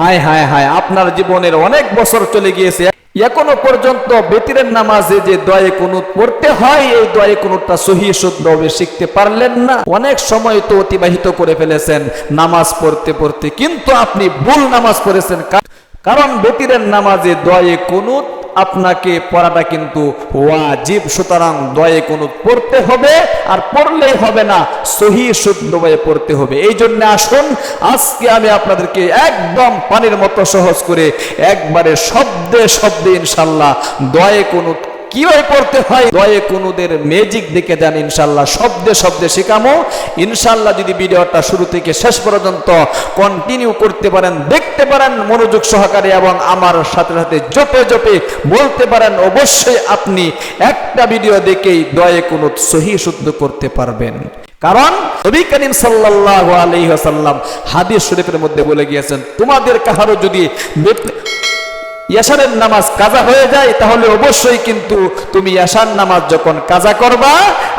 হায় হায় হায়, আপনার জীবনের অনেক বছর চলে গিয়েছে। এখনও পর্যন্ত বেতিরের নামাজে যে দয়ে কুনুত পড়তে হয়, এই দয়ে কুনুতটা সহি শুদ্ধভাবে শিখতে পারলেন না। অনেক সময় তো অতিবাহিত করে ফেলেছেন, নামাজ পড়তে পড়তে। কিন্তু আপনি ভুল নামাজ পড়েছেন কারণ বেতিরের নামাজে দয়ে কুনুত আপনাকে পড়াটা কিন্তু ওয়াজিব, সুতরাং দয়ে কোনো পড়তে হবে আর পড়লেই হবে না, সহি শুদ্ধভাবে পড়তে হবে। এই জন্য আসুন, আজকে আমি আপনাদেরকে একদম পানির মতো সহজ করে একবারে শব্দে শব্দে ইনশাল্লাহ দয়ে কুনুত কীভাবে পড়তে হয়? দয়ে কুনুদের ম্যাজিক দেখে যান ইনশাল্লাহ শব্দে শব্দে শেখামো। ইনশাল্লাহ যদি ভিডিওটা শুরু থেকে শেষ পর্যন্ত কন্টিনিউ করতে পারেন, দেখতে পারেন মনোযোগ সহকারে এবং আমার সাথে সাথে জপে জপে বলতে পারেন, অবশ্যই আপনি একটা ভিডিও দেখেই দয়ে কুনুত সহি শুদ্ধ করতে পারবেন। কারণ নবী করিম সাল্লাল্লাহু আলাইহি ওয়াসাল্লাম হাদিস শরীফের মধ্যে বলে গিয়েছেন, তোমাদের কাহারও যদি ইয়াসারের নামাজ কাজা হয়ে যায় তাহলে অবশ্যই কিন্তু তুমি ইয়াসার নামাজ যখন কাজা করবা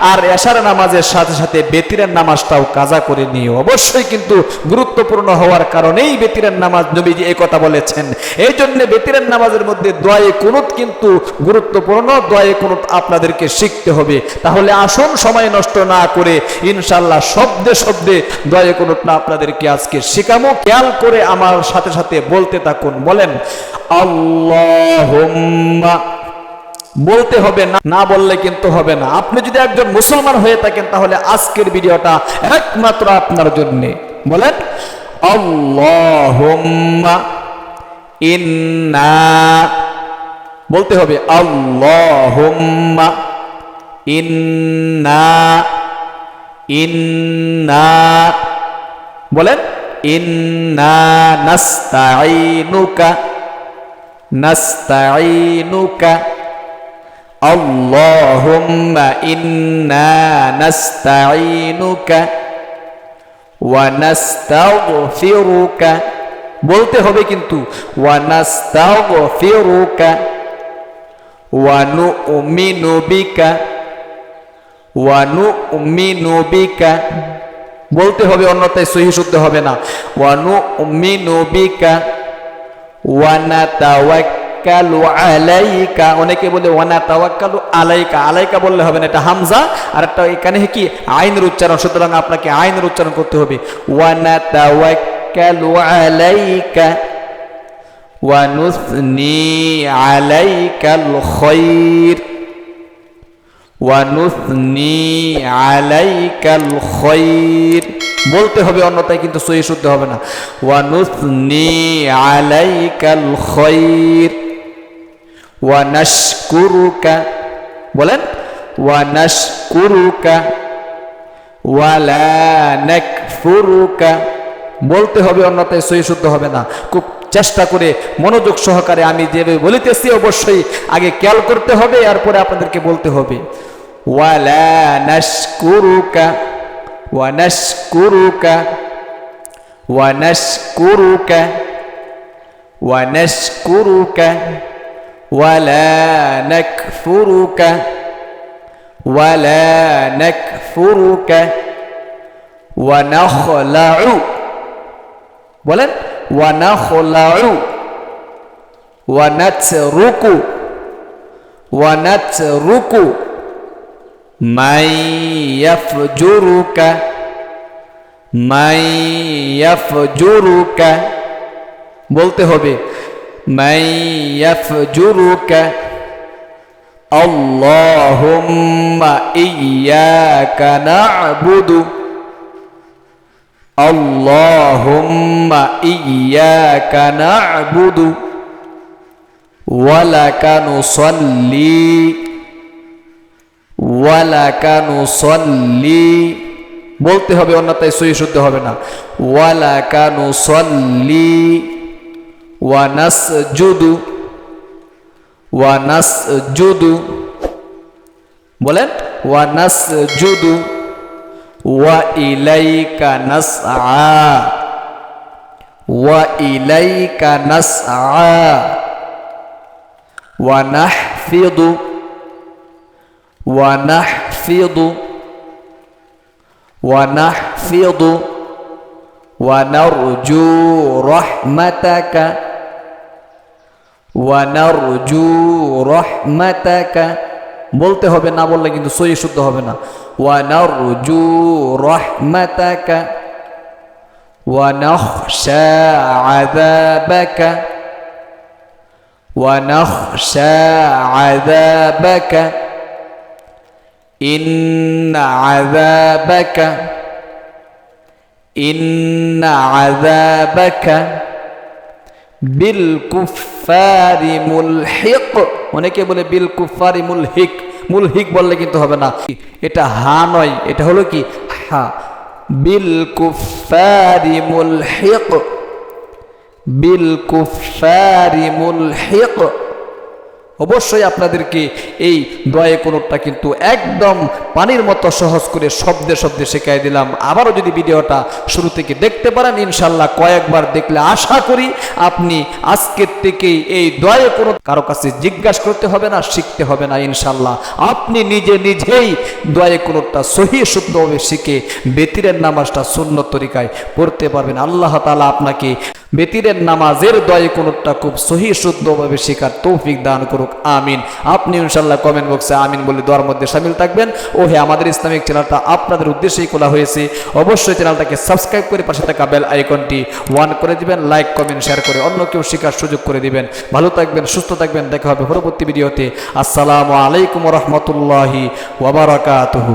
আর ইয়াসার নামাজের সাথে সাথে বেতিরের নামাজটাও কাজা করে নিও। অবশ্যই কিন্তু গুরুত্বপূর্ণ হওয়ার কারণেই বেতিরের নামাজ নবীজি এই কথা বলেছেন। এই জন্য বেতিরের নামাজের মধ্যে দয়ে কুনুত কিন্তু গুরুত্বপূর্ণ দয়ে কুনুত আপনাদেরকে শিখতে হবে। তাহলে আসুন সময় নষ্ট না করে ইনশাল্লাহ শব্দে শব্দে দয়ে কুনুতটা আপনাদেরকে আজকে শিখামো খেয়াল করে আমার সাথে সাথে বলতে থাকুন, বলেন, আল্লাহুম্মা বলতে হবে না না বললে কিন্তু হবে না। আপনি যদি একজন মুসলমান হয়ে থাকেন, তাহলে আজকের ভিডিওটা একমাত্র আপনার জন্য। বলেন ইন্না বলতে হবে ইন্না ইন্না বলেন, ইন্না নাস্তাইনুকা নাস্তাইনুকা ইন্না নাস্তাইনুকা ওয়া নাস্তাগফিরুকা বলতে হবে কিন্তু নুমিনু বিকা ওয়া নুমিনু বিকা। বলতে হবে অন্যথায় সহি শুদ্ধ হবে না। ওয়া নুমিনু বিকা ওয়া নাতাওয়াক্কালু আলাইকা। অনেকে বলে ওয়া নাতাওয়াক্কালু আলাইকা। আলাইকা বললে হবে না, এটা হামজা। আর একটা এখানে কি? আইনের উচ্চারণ। সুতরাং আপনাকে আইনের উচ্চারণ করতে হবে। ওয়া নাতাওয়াক্কালু আলাইকা। ওয়া নুসনি আলাইকাল খায়র ওয়ানুসনি আলাইকাল খৈর। বলতে হবে অন্যথায়, কিন্তু সহি শুদ্ধ হবে না। ওয়ানুসনি আলাইকাল খৈর। ওয়ানাশকুরুকা, বলেন, ওয়ানাশকুরুকা ওয়ালা নাকফুরুকা বলতে হবে অন্যথায় সহি শুদ্ধ হবে না। খুব চেষ্টা করে মনোযোগ সহকারে আমি যেভাবে বলিতেছি অবশ্যই আগে খেয়াল করতে হবে, এরপরে আপনাদেরকে বলতে হবে। ওয়ালা নাশকুরুকা ওয়ানাশকুরুকা ওয়ানাশকুরুকা ওয়ানাশকুরুকা ওয়ালা নাকফুরুকা ওয়ালা নাকফুরুকা ওয়ানাখলাউ বলেন ওয়ানাখলাউ ওয়ানাতরুকু ওয়ানাতরুকু মাই ইয়াফজুরুকা মাই ইয়াফজুরুকা বলতে হবে ইয়াফজুরুকা আল্লাহুম্মা ইয়্যাকা না'বুদু আল্লাহুম্মা ইয়্যাকা না'বুদু ওয়া লাকা নুসাল্লি ওয়ালাকা নুসাল্লি বলতে হবে অন্যথায় সহি শুদ্ধ হবে না। ওয়ালাকা নুসাল্লি ওয়া নাসজুদু ওয়া নাসজুদু বলেন ওয়া নাসজুদু ওয়া ইলাইকা নাসআ ওয়া ইলাইকা নাসআ ওয়া নাহফিদু ونحفظ ونحفظ ونرجو رحمتك ونرجو رحمتك বলতে হবে না বললে কিন্তু সই শুদ্ধ হবে না ونرجو رحمتك ونخشى عذابك ونخشى عذابك إن عذابك إن عذابك বিল কুফারি মুলহিক। অনেকে বলে বিল কুফারি মুলহিক। মুলহিক বললে কিন্তু হবে না। এটা হা নয়, এটা হলো কি? হা। বিল কুফারি মুলহিক। বিল কুফারি মুলহিক। অবশ্যই আপনাদেরকে এই দয়ে কোনোটা কিন্তু একদম পানির মতো সহজ করে শব্দে শব্দে শেখাই দিলাম। আবারও যদি ভিডিওটা শুরু থেকে দেখতে পারেন ইনশাল্লাহ কয়েকবার দেখলে আশা করি আপনি আজকের থেকেই এই দয়ে কোনো কারও কাছে জিজ্ঞাসা করতে হবে না, শিখতে হবে না ইনশাল্লাহ আপনি নিজে নিজেই দয়ে কোনোটা সহি শুদ্ধভাবে শিখে বেতিরের নামাজটা শূন্য তরিকায় পড়তে পারবেন। আল্লাহ তালা আপনাকে বেতিরের নামাজের দয়ে কোনোটা খুব সহি, শুদ্ধভাবে শেখার তৌফিক দান করুক, আমিন। আপনি ইনশাল্লাহ কমেন্ট বক্সে আমিন বলে দোয়ার মধ্যে সামিল থাকবেন। ও হে আমাদের ইসলামিক চ্যানেলটা আপনাদের উদ্দেশ্যেই খোলা হয়েছে। অবশ্যই চ্যানেলটাকে সাবস্ক্রাইব করে পাশে থাকা বেল আইকনটি ওয়ান করে দিবেন লাইক কমেন্ট শেয়ার করে অন্য কেউ শেখার সুযোগ করে দিবেন। ভালো থাকবেন, সুস্থ থাকবেন, দেখা হবে পরবর্তী ভিডিওতে। আসসালামু আলাইকুম রহমতুল্লাহি ওবরাকাতহু